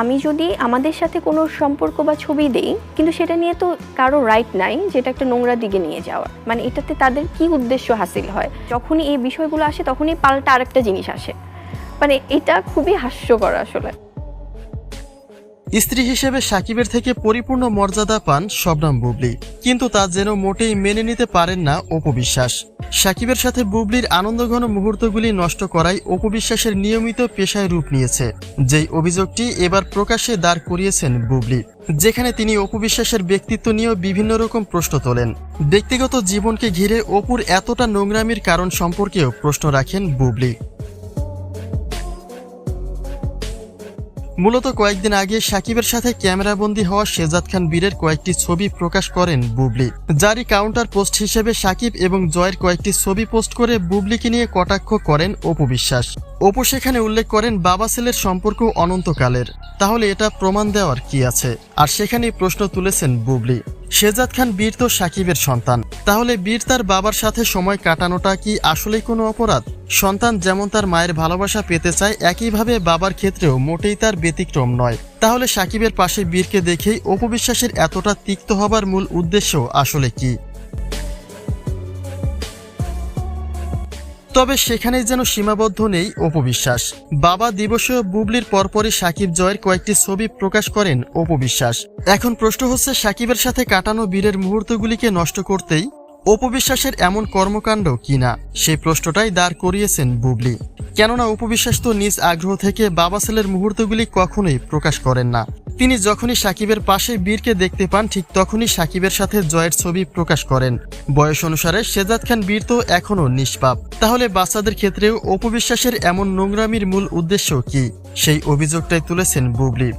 আমি যদি আমাদের সাথে কোনো সম্পর্ক বা ছবি দেই, কিন্তু সেটা নিয়ে তো কারও রাইট নাই, যেটা একটা নোংরা দিকে নিয়ে যাওয়া। মানে এটাতে তাদের কি উদ্দেশ্য হাসিল হয়? যখনই এই বিষয়গুলো আসে, তখনই পাল্টা আরেকটা জিনিস আসে। মানে এটা খুবই হাস্যকর আসলে। স্ত্রী হিসেবে সাকিবের থেকে পরিপূর্ণ মর্যাদা পান শবনাম বুবলি। কিন্তু তা যেন মোটেই মেনে নিতে পারেন না অপবিশ্বাস সাকিবের সাথে বুবলির আনন্দঘন মুহূর্তগুলি নষ্ট করাই অপবিশ্বাসের নিয়মিত পেশায় রূপ নিয়েছে, যেই অভিযোগটি এবার প্রকাশ্যে দাঁড় করিয়েছেন বুবলি, যেখানে তিনি অপবিশ্বাসের ব্যক্তিত্ব নিয়েও বিভিন্ন রকম প্রশ্ন তোলেন। ব্যক্তিগত জীবনকে ঘিরে অপুর এতটা নোংরামির কারণ সম্পর্কেও প্রশ্ন রাখেন বুবলি। মূলত কয়েকদিন আগে সাকিবের সাথে ক্যামেরাবন্দি হওয়া শেজাদ খান বীরের কয়েকটি ছবি প্রকাশ করেন বুবলি। যারই কাউন্টার পোস্ট হিসেবে সাকিব এবং জয়ের কয়েকটি ছবি পোস্ট করে বুবলিকে নিয়ে কটাক্ষ করেন অপু বিশ্বাস। অপু সেখানে উল্লেখ করেন, বাবা ছেলের সম্পর্ক অনন্তকালের। তাহলে এটা প্রমাণ দেওয়ার কি আছে? আর সেখানেই প্রশ্ন তুলেছেন বুবলি। শেজাদ খান বীর তো সাকিবের সন্তান। তাহলে বীর তার বাবার সাথে সময় কাটানোটা কি আসলে কোনো অপরাধ? সন্তান যেমন তার মায়ের ভালোবাসা পেতে চায়, একইভাবে বাবার ক্ষেত্রেও মোটেই তার ব্যতিক্রম নয়। তাহলে সাকিবের পাশে বীরকে দেখেই অপবিশ্বাসের এতটা তিক্ত হবার মূল উদ্দেশ্য আসলে কি? তবে সেখানেই যেন সীমাবদ্ধ নেই অপবিশ্বাস বাবা দিবসীয় বুবলির পরপরই সাকিব জয়ের কয়েকটি ছবি প্রকাশ করেন অপবিশ্বাস এখন প্রশ্ন হচ্ছে, সাকিবের সাথে কাটানো বীরের মুহূর্তগুলিকে নষ্ট করতেই অপবিশ্বাসের এমন কর্মকাণ্ড কিনা? সেই প্রশ্নটাই দাঁড় করিয়েছেন বুবলি। কেননা উপবিশ্বাস তো নিজ আগ্রহ থেকে বাবা ছেলের মুহূর্তগুলি কখনোই প্রকাশ করেন না। তিনি যখনই সাকিবের পাশে বীরকে দেখতে পান, ঠিক তখনই সাকিবের সাথে জয়ের ছবি প্রকাশ করেন। বয়স অনুসারে শেজাদ খান বীর তো এখনও নিষ্পাপ। তাহলে বাচ্চাদের ক্ষেত্রেও অপবিশ্বাসের এমন নোংরামির মূল উদ্দেশ্য কি? সেই অভিযোগটাই তুলেছেন বুবলি।